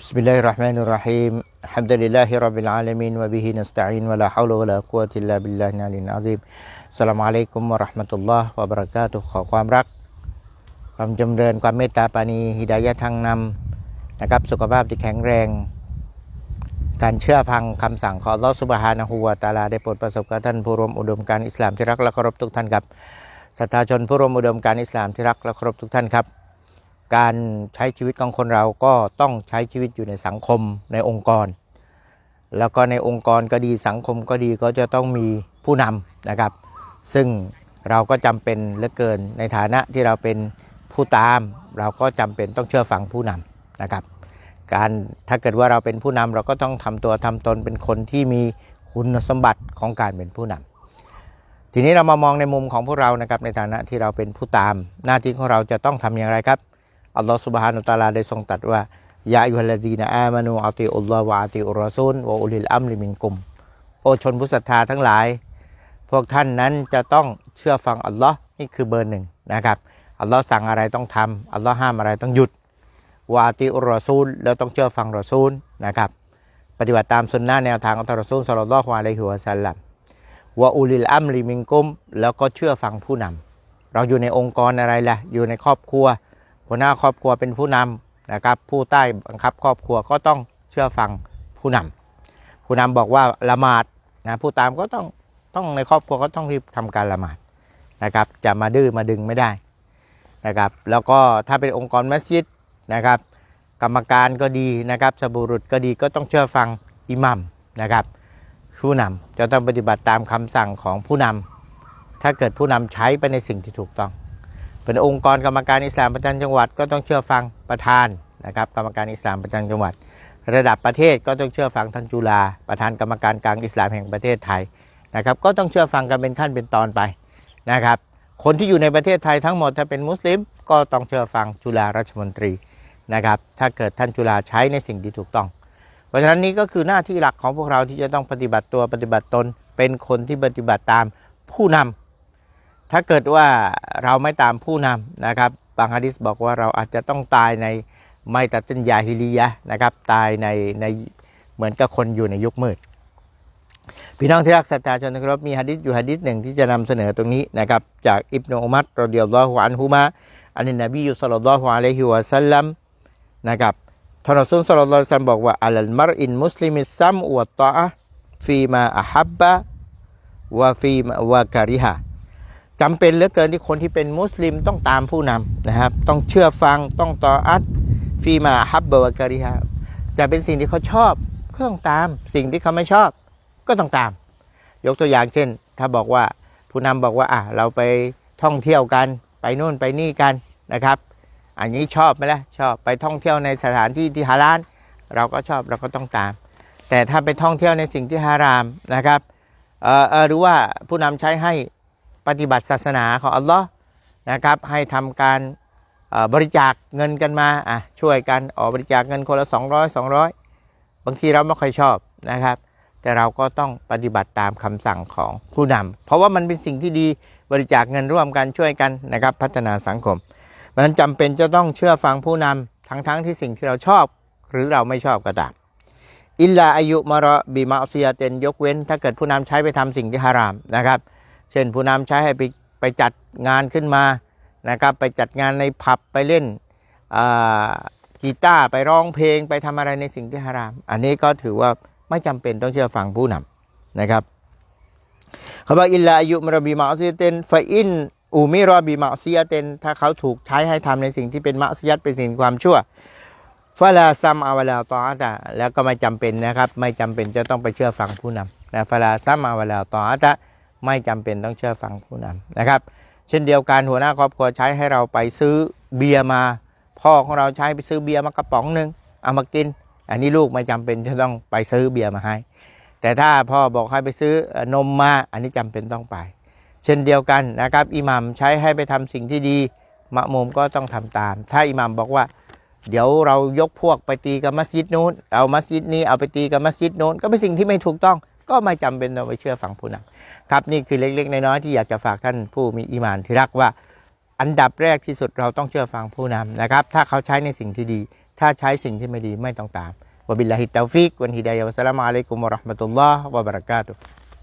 بسم الله الرحمن الرحيم الحمد لله رب العالمين وبه نستعين ولا حول ولا قوة إلا بالله العلي العظيم السلام عليكم ورحمة الله وبركاته ขอความรัก ความจำเริญความเมตตาปรานีฮิดายะทางนำนะครับสุขภาพที่แข็งแรง การเชื่อฟังคำสั่งของอัลลอฮฺสุบฮานะฮูวะตะอาลาได้โปรดประสบกับท่านผู้ร่วมอุดมการณ์อิสลามที่รักและเคารพทุกท่านครับศรัทธาชนผู้ร่วมอุดมการณ์อิสลามที่รักและเคารพทุกท่านครับ การใช้ชีวิตของคนเราก็ต้องใช้ชีวิตอยู่ในสังคมในองค์กร แล้วก็ในองค์กรก็ดีสังคมก็ดีก็จะต้องมีผู้นำนะครับ ซึ่งเราก็จำเป็นเหลือเกินในฐานะที่เราเป็นผู้ตาม เราก็จำเป็นต้องเชื่อฟังผู้นำนะครับ การถ้าเกิดว่าเราเป็นผู้นำเราก็ต้องทำตัวทำตนเป็นคนที่มีคุณสมบัติของการเป็นผู้นำทีนี้เรามามองในมุมของพวกเรานะครับในฐานะที่เราเป็นผู้ตาม หน้าที่ของเราจะต้องทำอย่างไรครับ อัลลอฮฺสุบฮานุตะอาลาได้ทรงตรัสว่ายาอิฮัลลีนะอามานูอัติอุลลอฮ์วะอัติอุรอซูลวะอุลิลอัมริมินกุม โอชนผู้ศรัทธาทั้งหลาย พวกท่านนั้นจะต้องเชื่อฟังอัลลอฮ์นี่คือเบอร์หนึ่งนะครับอัลลอฮ์สั่งอะไรต้องทำอัลลอฮ์ห้ามอะไรต้องหยุดวะอัติอุรอซูลแล้วต้องเชื่อฟังรอซูลนะครับปฏิบัติตามสุนนะแนวทางของทารซูลสลลลอฮุอะลัยฮิวะสัลลัมวะอุลิลอัมริมินกุมแล้วก็เชื่อฟังผู้นำเราอยู่ในองค์กรอะไรล่ะอยู่ในครอบครัว หัวหน้าครอบครัวเป็นผู้นำนะครับ ผู้ใต้บังคับครอบครัวก็ต้องเชื่อฟังผู้นำผู้นำบอกว่าละหมาดนะผู้ตามก็ต้องต้องในครอบครัวก็ต้องรีบทำการละหมาดนะครับ จะมาดื้อมาดึงไม่ได้นะครับ แล้วก็ถ้าเป็นองค์กรมัสยิดนะครับ กรรมการก็ดีนะครับสบุรุษก็ดีก็ต้องเชื่อฟังอิหมัมนะครับผู้นำจะต้องปฏิบัติตามคำสั่งของผู้นำถ้าเกิดผู้นำใช้ไปในสิ่งที่ถูกต้อง เป็นองค์กรกรรมการอิสลามประจำจังหวัดก็ต้องเชื่อฟังประธานนะครับกรรมการอิสลามประจำจังหวัด ระดับประเทศก็ต้องเชื่อฟังท่านจุฬาประธานกรรมการกลางอิสลามแห่งประเทศไทยนะครับก็ต้องเชื่อฟังกันเป็นขั้นเป็นตอนไปนะครับคนที่อยู่ในประเทศไทยทั้งหมดถ้าเป็นมุสลิม ก็ต้องเชื่อฟังจุฬาราชมนตรีนะครับถ้าเกิดท่านจุฬาใช้ในสิ่งที่ถูกต้อง เพราะฉะนั้นนี่ก็คือหน้าที่หลักของพวกเราที่จะต้องปฏิบัติตัวปฏิบัติตน เป็นคนที่ปฏิบัติตามผู้นำ ถ้าเกิดว่าเราไม่ตามผู้นำนะครับบางฮะดิษบอกว่าเราอาจจะต้องตายในไม่ตัดสินยาฮิลียะนะครับตายในในเหมือนกับคนอยู่ในยุคมืด พี่น้องที่รักศรัทธาชนครับมีฮะดิษอยู่ฮะดิษหนึ่งที่จะนำเสนอตรงนี้นะครับจากอิบนุอุมัรรอดิยัลลอฮุอันฮุมาอันนี้นบียุสลลัลลอฮุอะลัยฮิวะสัลลัมนะครับท่านรอซูลสัลลัลลอฮุอะลัลลัมบอกว่าอัลลมารอินมุสลิมิซัมวะตออะฟีมาอะฮับบะวะฟีมาวะกะริฮะ จำเป็นเหลือเกินที่คนที่เป็นมุสลิมต้องตามผู้นำนะครับ ต้องเชื่อฟังต้องต่ออัดฟีมาฮับบวะการิฮะจะเป็นสิ่งที่เขาชอบก็ต้องตาม สิ่งที่เขาไม่ชอบก็ต้องตาม ยกตัวอย่างเช่น ถ้าบอกว่าผู้นำบอกว่าอะเราไปท่องเที่ยวกันไปนู่นไปนี่กันนะครับ อันนี้ชอบไหมล่ะชอบไปท่องเที่ยวในสถานที่ที่ฮาลาลเราก็ชอบเราก็ต้องตาม แต่ถ้าไปท่องเที่ยวในสิ่งที่ฮารามนะครับเอ่อหรือว่าผู้นำใช้ให้ ปฏิบัติศาสนาของอัลลอฮ์นะครับให้ทำการบริจาคเงินกันมาอะช่วยกันออกบริจาคเงินคนละ 200 200 บางทีเราไม่ค่อยชอบนะครับ แต่เราก็ต้องปฏิบัติตามคำสั่งของผู้นำเพราะว่ามันเป็นสิ่งที่ดีบริจาคเงินร่วมกันช่วยกันนะครับพัฒนาสังคมเพราะนั้นจำเป็นจะต้องเชื่อฟังผู้นำทั้งๆทที่สิ่งที่เราชอบ หรือเราไม่ชอบก็ตามอิลลาอายุมะระบิมาอซียาเตนยกเว้น ถ้าเกิดผู้นำใช้ไปทำสิ่งที่ฮารามนะครับ เช่นผู้นำใช้ให้ไปไปจัดงานขึ้นมานะครับไปจัดงานในผับไปเล่นกีตาร์ไปร้องเพลงไปทำอะไรในสิ่งที่ฮาราม อันนี้ก็ถือว่าไม่จำเป็นต้องเชื่อฟังผู้นำนะครับเขาบอกอิลลาอายุมรบีมาอซียเตนฟาอินอูมิรอบีมาอซียเตนถ้าเขาถูกใช้ให้ทำในสิ่งที่เป็นมะซียัตเป็นสิ่งความชั่วฟาลาซัมอาวลาตออาตะแล้วก็ไม่จำเป็นนะครับ ไม่จำเป็นจะต้องไปเชื่อฟังผู้นำนะฟาลาซัมอาวลาตออาตะ ไม่จำเป็นต้องเชื่อฟังผู้นำนะครับ เช่นเดียวกันหัวหน้าครอบครัวใช้ให้เราไปซื้อเบียร์มา พ่อของเราใช้ไปซื้อเบียร์มากระป๋องหนึ่งเอามากิน อันนี้ลูกไม่จำเป็นจะต้องไปซื้อเบียร์มาให้ แต่ถ้าพ่อบอกให้ไปซื้อนมมาอันนี้จำเป็นต้องไป เช่นเดียวกันนะครับอิหมัมใช้ให้ไปทำสิ่งที่ดีมะมุมก็ต้องทำตาม ถ้าอิหมัมบอกว่า เดี๋ยวเรายกพวกไปตีกับมัสยิดนู้นเอามัสยิดนี้เอาไปตีกับมัสยิดนู้นก็เป็นสิ่งที่ไม่ถูกต้อง ก็ไม่จำเป็นต้องไปเชื่อฟังผู้นำครับนี่คือเล็กๆน้อยๆที่อยากจะฝากท่านผู้มีอีมานที่รักว่า อันดับแรกที่สุดเราต้องเชื่อฟังผู้นำนะครับ ถ้าเขาใช้ในสิ่งที่ดี ถ้าใช้สิ่งที่ไม่ดีไม่ต้องตามวบิลลาฮิตตาฟิกวันฮิดายะวะสลามุอะลัยกุมวะราะห์มะตุลลอฮ์วะบะเราะกาตุฮ์